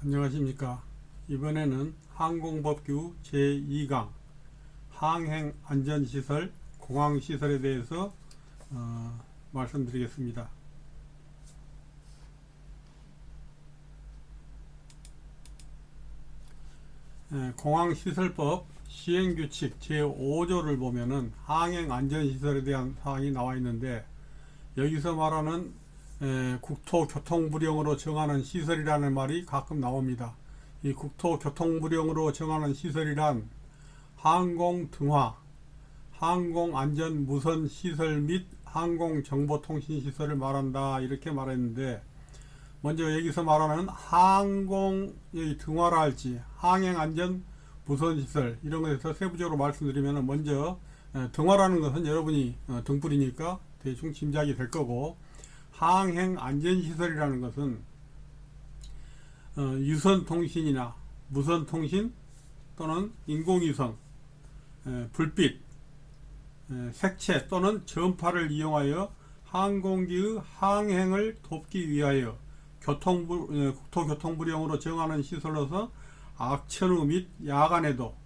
안녕하십니까. 이번에는 항공법규 제2강 항행안전시설 공항시설에 대해서 어, 말씀드리겠습니다. 에, 공항시설법 시행규칙 제5조를 보면은 항행안전시설에 대한 사항이 나와 있는데 여기서 말하는 에, 국토교통부령으로 정하는 시설이라는 말이 가끔 나옵니다. 이 국토교통부령으로 정하는 시설이란 항공등화, 항공안전무선시설 및 항공정보통신시설을 말한다 이렇게 말했는데 먼저 여기서 말하는 항공 여기 등화라 할지 항행안전 무선시설 이런 것에서 세부적으로 말씀드리면 먼저 에, 등화라는 것은 여러분이 어, 등불이니까 대충 짐작이 될 거고 항행 안전시설이라는 것은 어, 유선 통신이나 무선 통신 또는 인공위성, 에, 불빛, 에, 색채 또는 전파를 이용하여 항공기의 항행을 돕기 위하여 교통부, 에, 국토교통부령으로 정하는 시설로서 악천후 및 야간에도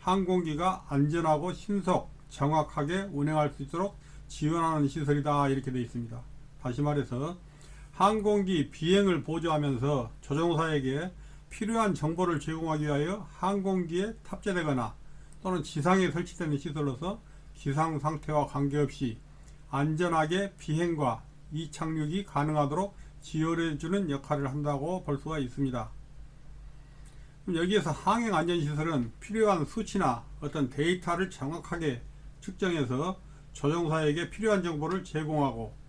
항공기가 안전하고 신속, 정확하게 운행할 수 있도록 지원하는 시설이다 이렇게 되어 있습니다. 다시 말해서 항공기 비행을 보조하면서 조종사에게 필요한 정보를 제공하기 위하여 항공기에 탑재되거나 또는 지상에 설치되는 시설로서 기상 상태와 관계없이 안전하게 비행과 이착륙이 가능하도록 지원해주는 역할을 한다고 볼 수가 있습니다. 여기에서 항행 안전시설은 필요한 수치나 어떤 데이터를 정확하게 측정해서 조종사에게 필요한 정보를 제공하고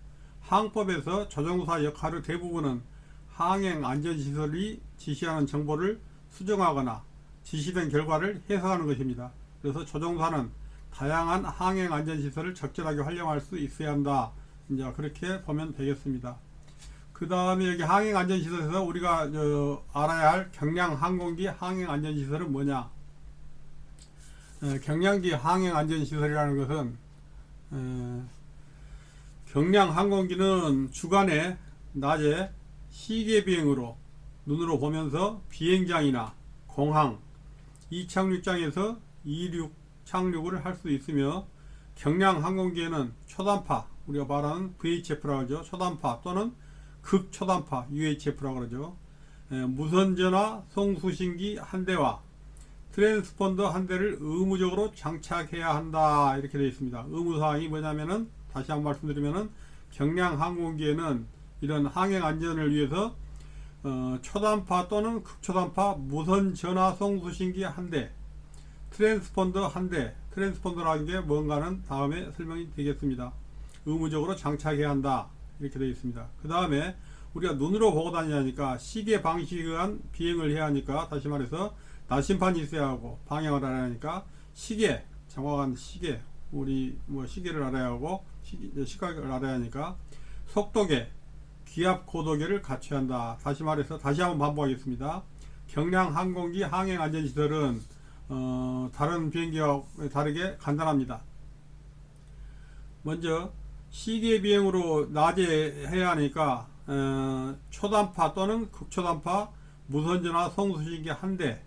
항법에서 조종사 역할의 대부분은 항행 안전시설이 지시하는 정보를 수정하거나 지시된 결과를 해석하는 것입니다. 그래서 조종사는 다양한 항행 안전시설을 적절하게 활용할 수 있어야 한다. 이제 그렇게 보면 되겠습니다. 그 다음에 여기 항행 안전시설에서 우리가 저 알아야 할 경량 항공기 항행 안전시설은 뭐냐? 에, 경량기 항행 안전시설이라는 것은 에, 경량 항공기는 주간에 낮에 시계 비행으로 눈으로 보면서 비행장이나 공항, 이착륙장에서 이륙, 착륙을 할 수 있으며 경량 항공기에는 초단파, 우리가 말하는 VHF라고 하죠. 초단파 또는 극초단파 UHF라고 그러죠. 에, 무선전화 송수신기 한 대와 트랜스폰더 한 대를 의무적으로 장착해야 한다 이렇게 되어 있습니다. 의무사항이 뭐냐면은 다시 한 번 말씀드리면은 경량 항공기에는 이런 항행 안전을 위해서 어, 초단파 또는 극초단파 무선 전화 송수신기 한 대, 트랜스폰더 한 대, 트랜스폰더라는 게 뭔가는 다음에 설명이 되겠습니다. 의무적으로 장착해야 한다 이렇게 되어 있습니다. 그 다음에 우리가 눈으로 보고 다니니까 시계 방식에 의한 비행을 해야 하니까 다시 말해서 나심판이 있어야 하고 방향을 알아야 하니까 시계 정확한 시계 우리 뭐 시계를 알아야 하고 시, 시각을 알아야 하니까 속도계 기압 고도계를 갖춰야 한다. 다시 말해서 다시 한번 반복하겠습니다. 경량 항공기 항행 안전 시설은 어, 다른 비행기와 다르게 간단합니다. 먼저 시계 비행으로 낮에 해야 하니까 어, 초단파 또는 극초단파 무선전화 송수신기 한 대,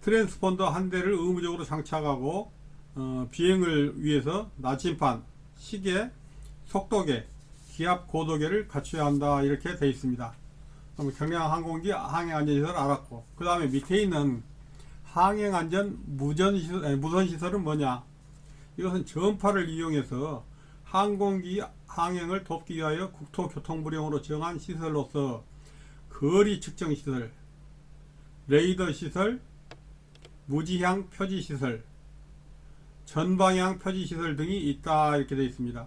트랜스폰더 한 대를 의무적으로 장착하고 어, 비행을 위해서 나침판, 시계, 속도계, 기압 고도계를 갖춰야 한다 이렇게 되어 있습니다. 그럼 경량 항공기 항행 안전 시설 알았고 그 다음에 밑에 있는 항행 안전 무전 시설, 무선 시설은 뭐냐? 이것은 전파를 이용해서 항공기 항행을 돕기 위하여 국토교통부령으로 정한 시설로서 거리 측정 시설, 레이더 시설, 무지향 표지 시설, 전방향 표지 시설 등이 있다 이렇게 되어 있습니다.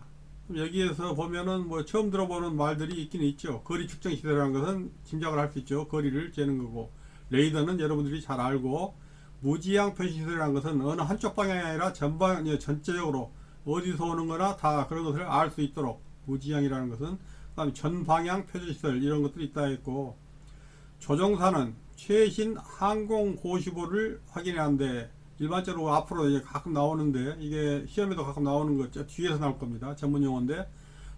여기에서 보면은 뭐 처음 들어보는 말들이 있긴 있죠. 거리 측정 시설이라는 것은 짐작을 할 수 있죠. 거리를 재는 거고 레이더는 여러분들이 잘 알고 무지향 표시 시설이라는 것은 어느 한쪽 방향이 아니라 전방 예, 전체적으로 어디서 오는 거나 다 그런 것을 알 수 있도록 무지향이라는 것은 그다음에 전방향 표시 시설 이런 것들이 있다 했고 조종사는 최신 항공 고시보를 확인해야 하는데 일반적으로 앞으로 이제 가끔 나오는데 이게 시험에도 가끔 나오는 거죠 뒤에서 나올 겁니다 전문 용어인데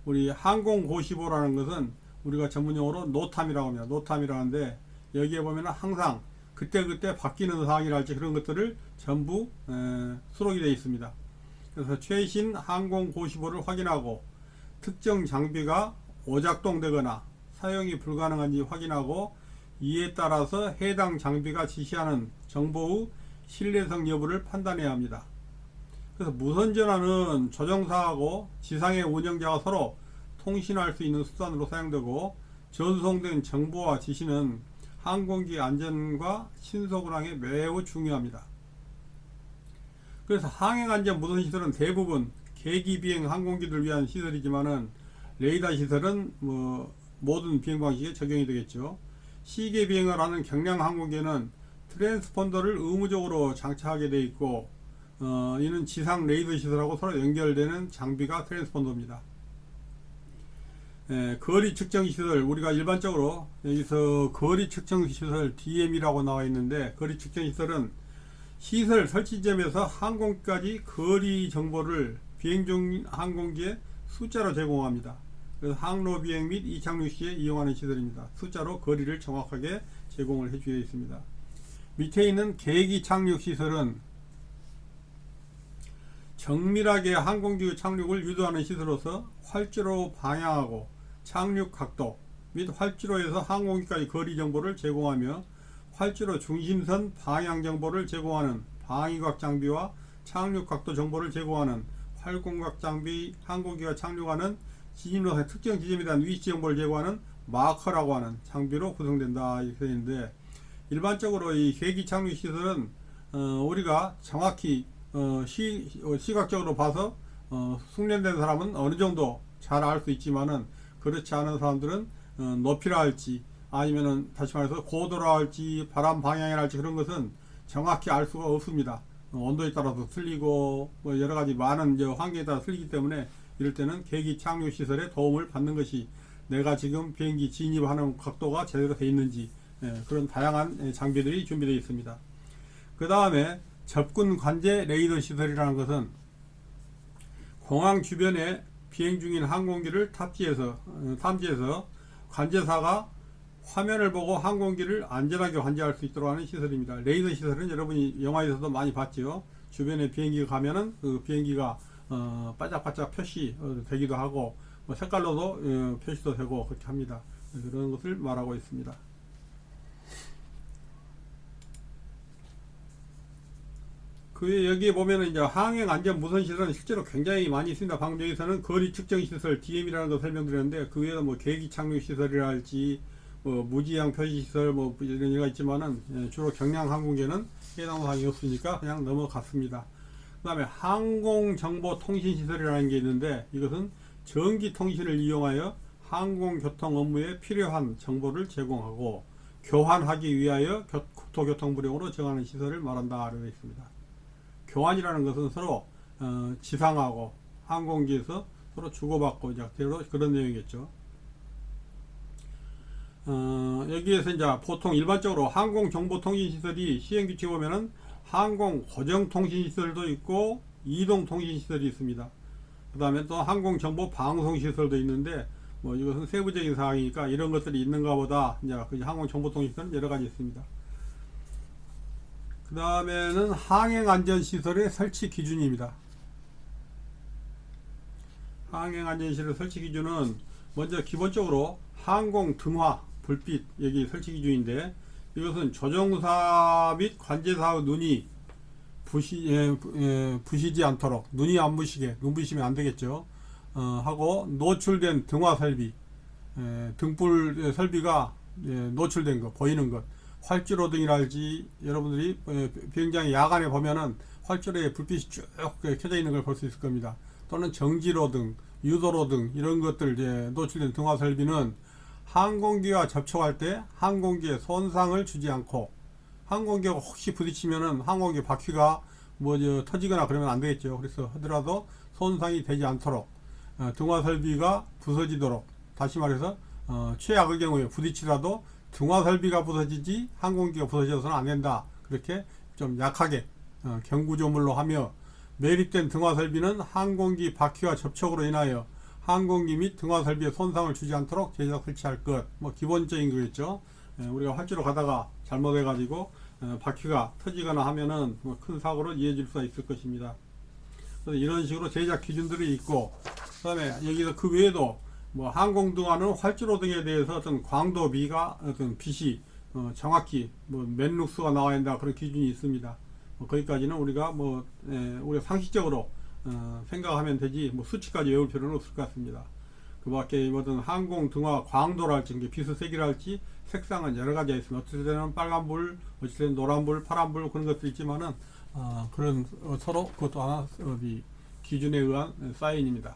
우리 항공 고시보라는 것은 우리가 전문 용어로 노탐이라고 합니다. 노탐이라고 하는데 여기에 보면 항상 그때 그때 바뀌는 사항이랄지 그런 것들을 전부 에, 수록이 되어 있습니다. 그래서 최신 항공 고시보를 확인하고 특정 장비가 오작동되거나 사용이 불가능한지 확인하고 이에 따라서 해당 장비가 지시하는 정보의 신뢰성 여부를 판단해야 합니다. 그래서 무선 전화는 조종사하고 지상의 운영자가 서로 통신할 수 있는 수단으로 사용되고 전송된 정보와 지시는 항공기 안전과 신속 운항에 매우 중요합니다. 그래서 항행 안전 무선 시설은 대부분 계기 비행 항공기를 위한 시설이지만은 레이더 시설은 뭐 모든 비행 방식에 적용이 되겠죠. 시계 비행을 하는 경량 항공기에는 트랜스폰더를 의무적으로 장착하게 되어 있고 어, 이는 지상 레이더 시설하고 서로 연결되는 장비가 트랜스폰더입니다. 예, 거리 측정 시설 우리가 일반적으로 여기서 거리 측정 시설 DM이라고 나와 있는데 거리 측정 시설은 시설 설치점에서 항공까지 거리 정보를 비행 중 항공기에 숫자로 제공합니다. 그래서 항로 비행 및 이착륙 시에 이용하는 시설입니다. 숫자로 거리를 정확하게 제공을 해주어 있습니다. 밑에 있는 계기 착륙 시설은 정밀하게 항공기 착륙을 유도하는 시설로서 활주로 방향하고 착륙 각도 및 활주로에서 항공기까지 거리 정보를 제공하며 활주로 중심선 방향 정보를 제공하는 방위각 장비와 착륙 각도 정보를 제공하는 활공각 장비 항공기가 착륙하는 지진로의 특정 지점에 대한 위치 정보를 제공하는 마커라고 하는 장비로 구성된다 이렇게 되어 있는데 일반적으로 이 계기 착륙 시설은 어, 우리가 정확히 어, 시, 어, 시각적으로 봐서 어, 숙련된 사람은 어느 정도 잘 알 수 있지만은 그렇지 않은 사람들은 어, 높이라 할지 아니면은 다시 말해서 고도라 할지 바람 방향이라 할지 그런 것은 정확히 알 수가 없습니다. 어, 온도에 따라서 틀리고 뭐 여러 가지 많은 이제 환경에 따라 틀리기 때문에 이럴 때는 계기 착륙 시설의 도움을 받는 것이 내가 지금 비행기 진입하는 각도가 제대로 되어 있는지 예, 그런 다양한 예, 장비들이 준비되어 있습니다. 그 다음에 접근 관제 레이더 시설이라는 것은 공항 주변에 비행 중인 항공기를 탑지해서 어, 탐지해서 관제사가 화면을 보고 항공기를 안전하게 관제할 수 있도록 하는 시설입니다. 레이더 시설은 여러분이 영화에서도 많이 봤죠. 주변에 비행기가 가면은 그 비행기가 어, 바짝바짝 표시 어, 되기도 하고 뭐 색깔로도 어, 표시도 되고 그렇게 합니다. 그런 것을 말하고 있습니다. 그 여기에 보면은 이제 항행 안전 무선 시설은 실제로 굉장히 많이 있습니다. 방금 여기서는 거리 측정 시설 DM이라는 거 설명드렸는데 그 외에도 뭐 계기 착륙 시설이랄지 뭐 무지향 표시 시설 뭐 이런 얘가 있지만은 예, 주로 경량 항공기에는 해당 사항이 없으니까 그냥 넘어갔습니다. 그 다음에 항공 정보 통신 시설이라는 게 있는데 이것은 전기 통신을 이용하여 항공 교통 업무에 필요한 정보를 제공하고 교환하기 위하여 교- 국토교통부령으로 정하는 시설을 말한다 되어 있습니다. 교환이라는 것은 서로 어, 지상하고 항공기에서 서로 주고받고 이제 그런- 내용이겠죠. 어, 여기에서 이제 보통 일반적으로 항공정보통신시설이 시행규칙 보면은 항공 고정통신시설도 있고 이동통신시설이 있습니다. 그 다음에 또 항공정보방송시설도 있는데 뭐 이것은 세부적인 사항이니까 이런 것들이 있는가 보다 이제 그 항공정보통신시설은 여러 가지 있습니다. 그 다음에는 항행안전시설의 설치 기준입니다. 항행안전시설 설치 기준은 먼저 기본적으로 항공 등화 불빛 여기 설치 기준인데 이것은 조종사 및 관제사의 눈이 부시, 예, 부- 예, 부시지 않도록 눈이 안 부시게 눈 부시면 안 되겠죠. 어, 하고 노출된 등화 설비 예, 등불 설비가 예, 노출된 것 보이는 것 활주로 등이랄지 여러분들이 예, 비행장에 야간에 보면은 활주로에 불빛이 쭉 켜져 있는 걸 볼 수 있을 겁니다. 또는 정지로 등, 유도로 등 이런 것들 이제 노출된 등화 설비는 항공기와 접촉할 때 항공기에 손상을 주지 않고 항공기가 혹시 부딪히면은 항공기 바퀴가 뭐저 터지거나 그러면 안 되겠죠. 그래서 하더라도 손상이 되지 않도록 어, 등화 설비가 부서지도록 다시 말해서 어, 최악의 경우에 부딪히라도 등화 설비가 부서지지 항공기가 부서져서는 안 된다. 그렇게 좀 약하게 어, 경구조물로 하며 매립된 등화 설비는 항공기 바퀴와 접촉으로 인하여 항공기 및 등화 설비에 손상을 주지 않도록 제작 설치할 것. 뭐 기본적인 거겠죠. 예, 우리가 활주로 가다가 잘못해가지고 어, 바퀴가 터지거나 하면은 뭐 큰 사고를 이어질 수가 있을 것입니다. 그래서 이런 식으로 제작 기준들이 있고, 그다음에 여기서 그 외에도 뭐 항공 등화는 활주로 등에 대해서 어떤 광도 미가 어떤 빛이 어, 정확히 뭐 맨룩스가 나와야 된다 그런 기준이 있습니다. 뭐 거기까지는 우리가 뭐 에, 우리가 상식적으로 어, 생각하면 되지 뭐 수치까지 외울 필요는 없을 것 같습니다. 그밖에 어떤 항공 등화 광도랄지 빛의 색이랄지 색상은 여러 가지가 있습니다. 때는 빨간불, 때는 노란불, 파란불 그런 것도 있지만은 어, 그런 어, 서로 그것도 하나 어, 이 기준에 의한 사인입니다.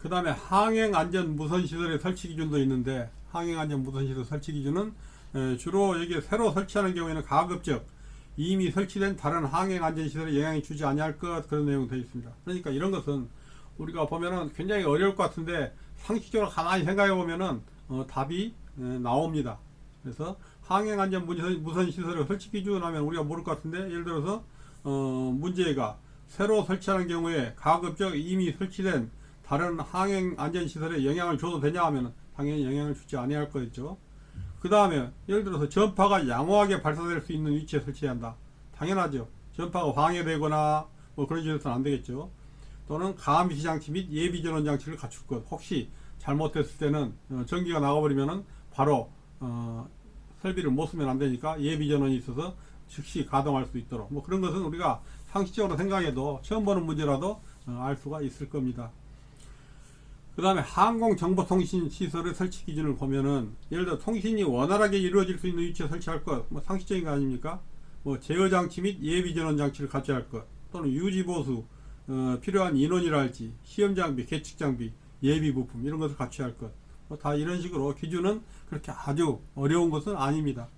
그 다음에 항행 안전 무선 시설의 설치 기준도 있는데 항행 안전 무선 시설 설치 기준은 에, 주로 여기 새로 설치하는 경우에는 가급적 이미 설치된 다른 항행 안전 시설에 영향이 주지 아니할 것 그런 내용 되어 있습니다. 그러니까 이런 것은 우리가 보면은 굉장히 어려울 것 같은데 상식적으로 가만히 생각해 보면은 어, 답이 에, 나옵니다. 그래서 항행 안전 무선, 무선 시설을 설치 기준하면 우리가 모를 것 같은데 예를 들어서 어, 문제가 새로 설치하는 경우에 가급적 이미 설치된 다른 항행 안전 시설에 영향을 줘도 되냐 하면 당연히 영향을 주지 아니할 거겠죠. 그 다음에 예를 들어서 전파가 양호하게 발사될 수 있는 위치에 설치해야 한다. 당연하죠. 전파가 방해되거나 뭐 그런 식으로 해서는 안 되겠죠. 또는 감시 장치 및 예비 전원 장치를 갖출 것. 혹시 잘못됐을 때는 어, 전기가 나가버리면은 바로 어, 설비를 못 쓰면 안 되니까 예비 전원이 있어서 즉시 가동할 수 있도록 뭐 그런 것은 우리가 상식적으로 생각해도 처음 보는 문제라도 어, 알 수가 있을 겁니다. 그 다음에 항공정보통신 시설의 설치 기준을 보면은 예를 들어 통신이 원활하게 이루어질 수 있는 위치에 설치할 것, 뭐 상식적인 거 아닙니까? 뭐 제어 장치 및 예비 전원 장치를 갖춰야 할 것, 또는 유지 보수, 어, 필요한 인원이랄지 시험 장비, 계측 장비, 예비 부품 이런 것을 갖춰야 할 것, 뭐 다 이런 식으로 기준은 그렇게 아주 어려운 것은 아닙니다.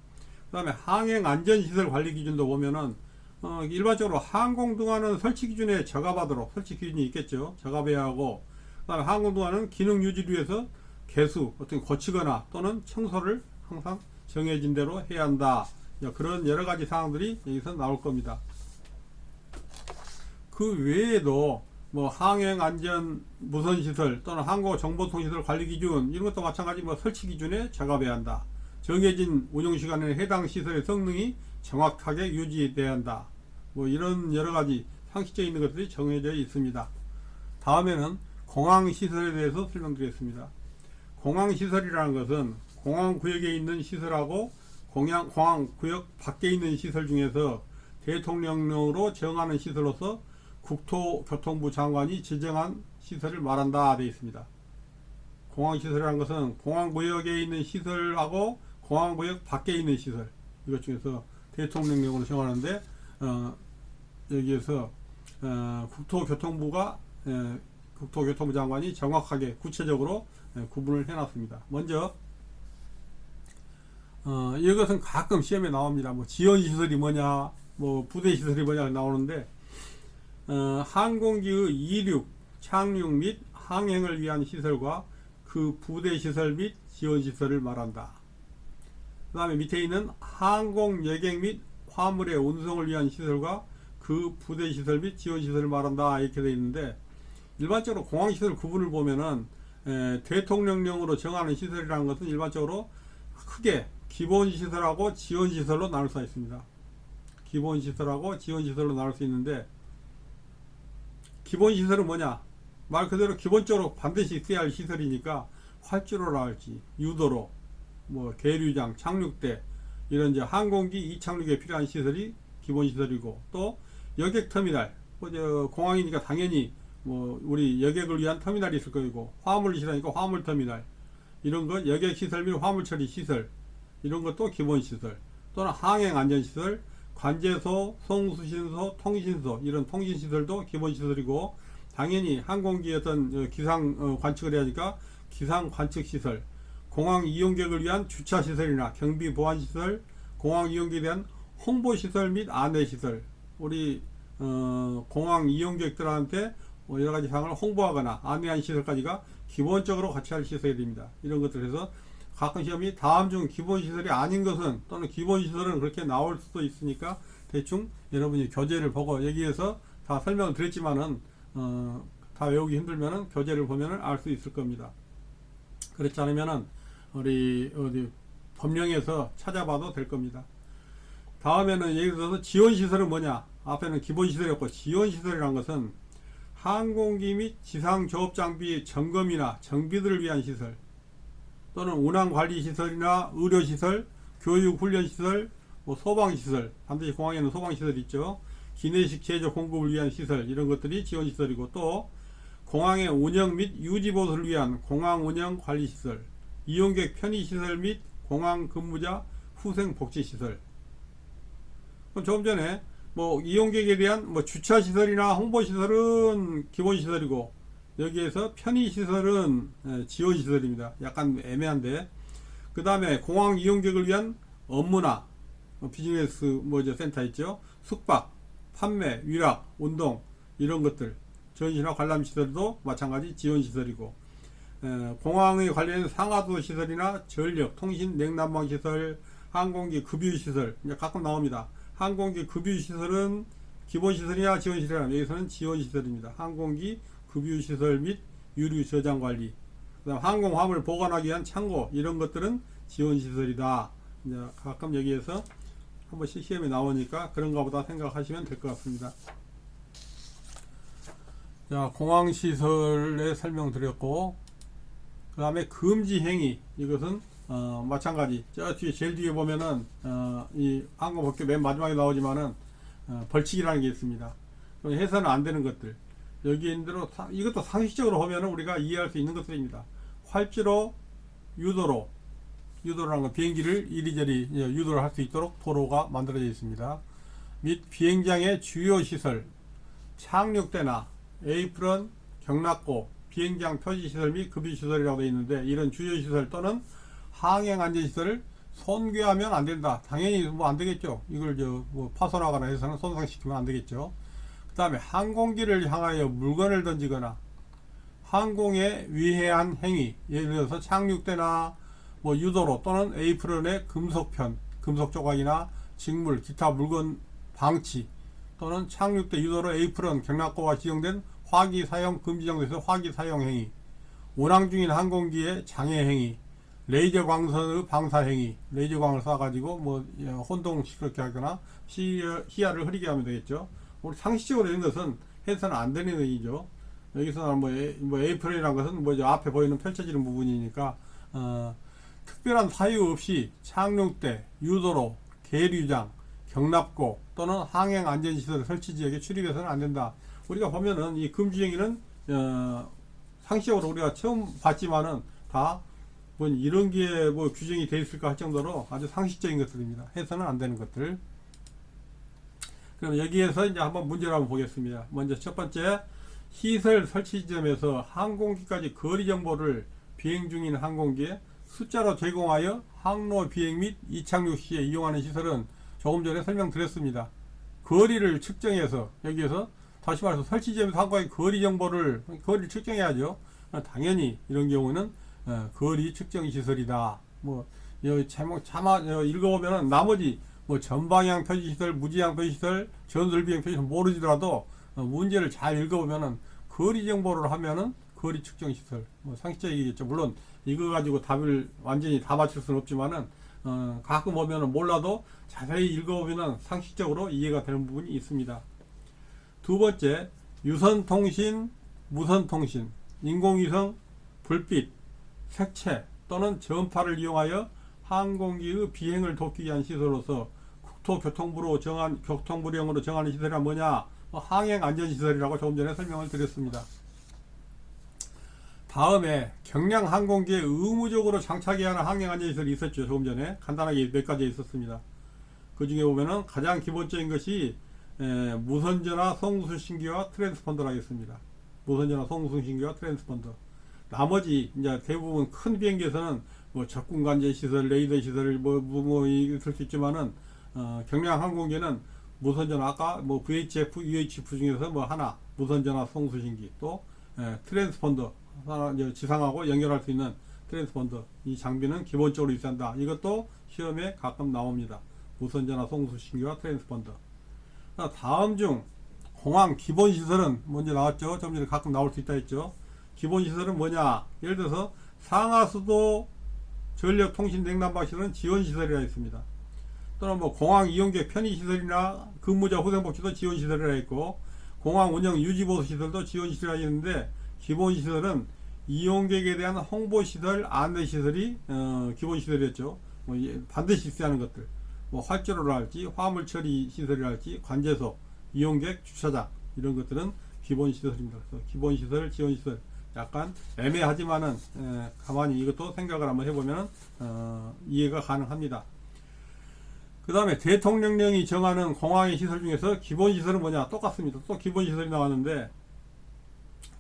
그 다음에 항행 안전 시설 관리 기준도 보면은 어, 일반적으로 항공 등화는 설치 기준에 적합하도록 설치 기준이 있겠죠. 적합해야 하고 그다음에 항공도화는 기능 유지를 위해서 개수 어떤 고치거나 또는 청소를 항상 정해진 대로 해야 한다. 그런 여러 가지 사항들이 여기서 나올 겁니다. 그 외에도 뭐 항행 안전 무선 시설 또는 항공 정보통 시설 관리 기준 이런 것도 마찬가지 뭐 설치 기준에 작업해야 한다. 정해진 운영 시간에 해당 시설의 성능이 정확하게 유지돼야 한다. 뭐 이런 여러 가지 상식적인 것들이 정해져 있습니다. 다음에는 공항 시설에 대해서 설명드리겠습니다. 공항 시설이라는 것은 공항 구역에 있는 시설하고 공항, 공항 구역 밖에 있는 시설 중에서 대통령령으로 정하는 시설로서 국토교통부 장관이 지정한 시설을 말한다 되어 있습니다. 공항 시설이라는 것은 공항 구역에 있는 시설하고 공항 구역 밖에 있는 시설 이것 중에서 대통령령으로 정하는데 어, 여기에서 어, 국토교통부가 에, 국토교통부 장관이 정확하게 구체적으로 에, 구분을 해놨습니다. 먼저 어, 이것은 가끔 시험에 나옵니다. 뭐 지원 시설이 뭐냐, 뭐 부대 시설이 뭐냐 나오는데 어, 항공기의 이륙, 착륙 및 항행을 위한 시설과 그 부대 시설 및 지원 시설을 말한다. 그 다음에 밑에 있는 항공 여객 및 화물의 운송을 위한 시설과 그 부대 시설 및 지원 시설을 말한다 이렇게 되어 있는데 일반적으로 공항 시설 구분을 보면은 에, 대통령령으로 정하는 시설이라는 것은 일반적으로 크게 기본 시설하고 지원 시설로 나눌 수가 있습니다. 기본 시설하고 지원 시설로 나눌 수 있는데 기본 시설은 뭐냐? 말 그대로 기본적으로 반드시 있어야 할 시설이니까 활주로라 할지 유도로 뭐 계류장 착륙대 이런 이제 항공기 이착륙에 필요한 시설이 기본 시설이고 또 여객 터미널 뭐저 공항이니까 당연히 뭐 우리 여객을 위한 터미널이 있을 거고 화물 시설이니까 화물 터미널. 이런 거 여객 시설 및 화물 처리 시설. 이런 것도 기본 시설. 또는 항행 안전 시설 관제소, 송수신소, 통신소. 이런 통신 시설도 기본 시설이고 당연히 항공기 어떤 어, 기상 어, 관측을 해야 하니까 기상 관측 시설. 공항 이용객을 위한 주차 시설이나 경비 보안 시설 공항 이용객에 대한 홍보 시설 및 안내 시설. 우리 어, 공항 이용객들한테 뭐 여러 가지 사항을 홍보하거나 안내한 시설까지가 기본적으로 같이 할 시설이 됩니다. 이런 것들 해서 가끔 시험이 다음 중 기본 시설이 아닌 것은 또는 기본 시설은 그렇게 나올 수도 있으니까 대충 여러분이 교재를 보고 여기에서 다 설명을 드렸지만은 어, 다 외우기 힘들면은 교재를 보면은 알 수 있을 겁니다. 그렇지 않으면은 우리 어디 법령에서 찾아봐도 될 겁니다. 다음에는 예를 들어서 지원 시설은 뭐냐? 앞에는 기본 시설이었고 지원 시설이란 것은 항공기 및 지상 조업 장비 점검이나 정비들을 위한 시설 또는 운항 관리 시설이나 의료 시설, 교육 훈련 시설, 뭐 소방 시설 반드시 공항에는 소방 시설이 있죠. 기내식 제조 공급을 위한 시설 이런 것들이 지원 시설이고 또 공항의 운영 및 유지 보수를 위한 공항 운영 관리 시설, 이용객 편의 시설 및 공항 근무자 후생 복지 시설. 그럼 조금 전에 뭐 이용객에 대한 뭐 주차 시설이나 홍보 시설은 기본 시설이고 여기에서 편의 시설은 예, 지원 시설입니다. 약간 애매한데 그 다음에 공항 이용객을 위한 업무나 뭐 비즈니스 뭐죠 센터 있죠 숙박, 판매, 위락, 운동 이런 것들 전시나 관람 시설도 마찬가지 지원 시설이고 에, 공항에 관련된 상하도 시설이나 전력, 통신, 냉난방 시설, 항공기 급유 시설 가끔 나옵니다. 항공기 급유 시설은 기본 시설이나 지원 시설이나 여기서는 지원 시설입니다. 항공기 급유 시설 및 유류 저장 관리, 그다음 항공 화물 보관하기 위한 창고 이런 것들은 지원 시설이다. 이제 가끔 여기에서 한 번씩 시험에 나오니까 그런가 보다 생각하시면 될 것 같습니다. 자, 공항 시설에 설명드렸고, 그 다음에 금지 행위. 이것은, 어, 마찬가지. 저 뒤에, 제일 뒤에 보면은, 어, 이 항공법규 맨 마지막에 나오지만은, 어, 벌칙이라는 게 있습니다. 해서는 안 되는 것들. 여기 있는 대로, 사- 이것도 상식적으로 보면은 우리가 이해할 수 있는 것들입니다. 활주로, 유도로, 유도라는 건 비행기를 이리저리 예, 유도를 할 수 있도록 도로가 만들어져 있습니다. 및 비행장의 주요 시설, 착륙대나 에이프런, 경락고, 비행장 표지 시설 및 급유 시설이라고 되어 있는데 이런 주요 시설 또는 항행 안전 시설을 손괴하면 안 된다. 당연히 뭐 안 되겠죠. 이걸 저 뭐 파손하거나 해서는 손상시키면 안 되겠죠. 그 다음에 항공기를 향하여 물건을 던지거나 항공에 위해한 행위, 예를 들어서 착륙대나 뭐 유도로 또는 에이프런의 금속편, 금속 조각이나 직물, 기타 물건 방치 또는 착륙대 유도로 에이프런, 경락고가 지정된 화기 사용 금지 장소에서 화기 사용 행위, 운항 중인 항공기의 장애 행위, 레이저 광선의 방사 행위, 레이저 광을 쏴가지고 뭐 예, 혼동 시끄럽게 하거나 시야, 시야를 흐리게 하면 되겠죠. 우리 상식적으로 이런 것은 해서는 안 되는 얘기죠. 여기서 뭐, 에, 뭐 에이프런이라는 것은 뭐죠 앞에 보이는 펼쳐지는 부분이니까 어, 특별한 사유 없이 착륙대, 유도로, 계류장, 경납고 또는 항행 안전시설 설치 지역에 출입해서는 안 된다. 우리가 보면은 이 금지행위는 어, 상식적으로 우리가 처음 봤지만은 다 뭐 이런 게 뭐 규정이 돼 있을까 할 정도로 아주 상식적인 것들입니다. 해서는 안 되는 것들. 그럼 여기에서 이제 한번 문제를 한번 보겠습니다. 먼저 첫 번째 시설 설치 지점에서 항공기까지 거리 정보를 비행 중인 항공기에 숫자로 제공하여 항로 비행 및 이착륙 시에 이용하는 시설은 조금 전에 설명드렸습니다. 거리를 측정해서 여기에서 다시 말해서 설치 지점에서 항공기 거리 정보를 거리를 측정해야죠. 당연히 이런 경우는 어, 거리 측정 시설이다. 뭐 여기 제목 차마 어, 읽어보면은 나머지 뭐 전방향 표지 시설, 무지향 표지 시설, 전술 비행 표지 시설 모르지더라도 어, 문제를 잘 읽어보면은 거리 정보를 하면은 거리 측정 시설 뭐 상식적이겠죠. 물론 이거 가지고 답을 완전히 다 맞출 수는 없지만은 어, 가끔 보면은 몰라도 자세히 읽어보면은 상식적으로 이해가 되는 부분이 있습니다. 두 번째 유선 통신, 무선 통신, 인공위성, 불빛, 색채 또는 전파를 이용하여 항공기의 비행을 돕기 위한 시설로서 국토교통부로 정한 교통부령으로 정하는 시설이 뭐냐? 뭐 항행 안전 시설이라고 조금 전에 설명을 드렸습니다. 다음에 경량 항공기에 의무적으로 장착해야 하는 항행 안전 시설이 있었죠. 조금 전에 간단하게 몇 가지 있었습니다. 그 중에 보면은 가장 기본적인 것이 에, 무선전화 송수신기와 트랜스펀더라겠습니다. 무선전화 송수신기와 트랜스펀더. 나머지 이제 대부분 큰 비행기에서는 뭐 적군 관제 시설, 레이더 시설 뭐, 뭐, 뭐 있을 수 있지만은 어, 경량 항공기는 무선전화 아까 뭐 VHF, UHF 중에서 뭐 하나 무선전화 송수신기 또 에, 트랜스펀더 지상하고 연결할 수 있는 트랜스펀더 이 장비는 기본적으로 있어야 한다. 이것도 시험에 가끔 나옵니다. 무선전화 송수신기와 트랜스펀더. 자, 다음 중 공항 기본 시설은 먼저 나왔죠. 좀 전에 가끔 나올 수 있다 했죠. 기본 시설은 뭐냐? 예를 들어서 상하수도 전력 통신 냉난방 시설은 지원 시설이라 했습니다. 또는 뭐 공항 이용객 편의 시설이나 근무자 후생 복지도 지원 시설이라 했고 공항 운영 유지 보수 시설도 지원 시설이라 했는데 기본 시설은 이용객에 대한 홍보 시설, 안내 시설이 어, 기본 시설이었죠. 뭐 예, 반드시 있어야 하는 것들. 뭐 활주로랄지 화물 처리 시설이랄지 관제소, 이용객 주차장 이런 것들은 기본 시설입니다. 기본 시설, 지원 시설 약간 애매하지만은 에, 가만히 이것도 생각을 한번 해보면 어, 이해가 가능합니다. 그 다음에 대통령령이 정하는 공항의 시설 중에서 기본 시설은 뭐냐 똑같습니다. 또 기본 시설이 나왔는데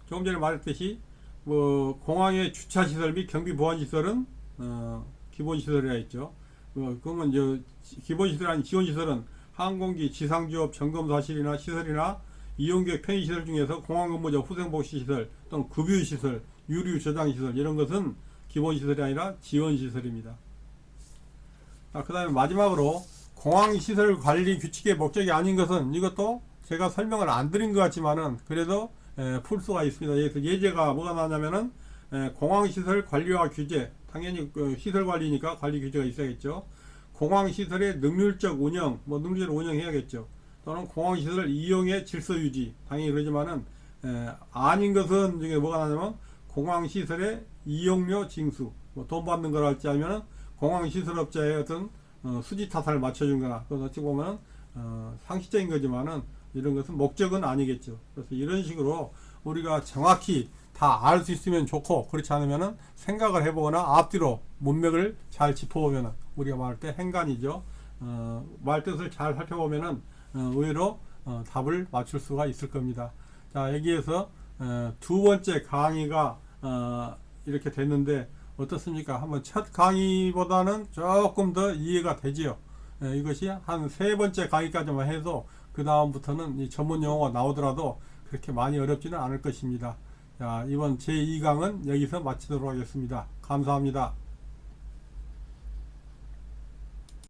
조금 전에 말했듯이 뭐 공항의 주차 시설 및 경비 보안 시설은 어, 기본 시설이라 했죠. 어, 그러면 저 기본 시설 아닌 지원 시설은 항공기 지상주업 점검 사실이나 시설이나 이용객 편의 시설 중에서 공항 근무자 후생 복지 시설 또는 급유 시설, 유류 저장 시설 이런 것은 기본 시설이 아니라 지원 시설입니다. 자, 그다음에 마지막으로 공항 시설 관리 규칙의 목적이 아닌 것은 이것도 제가 설명을 안 드린 것 같지만은 그래도 에, 풀 수가 있습니다. 여기서 예제가 뭐가 나냐면은 에, 공항 시설 관리와 규제 당연히 그 시설 관리니까 관리 규제가 있어야겠죠. 공항 시설의 능률적 운영, 뭐 능률적으로 운영해야겠죠. 또는 공항 시설 이용의 질서 유지 당연히 그러지만은 에, 아닌 것은 중에 뭐가 나냐면 공항 시설의 이용료 징수, 뭐 돈 받는 거랄지 아니면은 공항 시설업자의 어떤 어, 수지 타산을 맞춰준 거나 그건 어찌 보면 어, 상식적인 거지만은 이런 것은 목적은 아니겠죠. 그래서 이런 식으로 우리가 정확히 다 알 수 있으면 좋고 그렇지 않으면은 생각을 해보거나 앞뒤로 문맥을 잘 짚어보면은 우리가 말할 때 행간이죠. 어, 말 뜻을 잘 살펴보면은 어, 의외로 어, 답을 맞출 수가 있을 겁니다. 자 여기에서 어, 두 번째 강의가 어, 이렇게 됐는데 어떻습니까? 한번 첫 강의보다는 조금 더 이해가 되지요. 예, 이것이 한 세 번째 강의까지만 해도 그 다음부터는 이 전문 용어가 나오더라도 그렇게 많이 어렵지는 않을 것입니다. 자, 이번 제2강은 여기서 마치도록 하겠습니다. 감사합니다.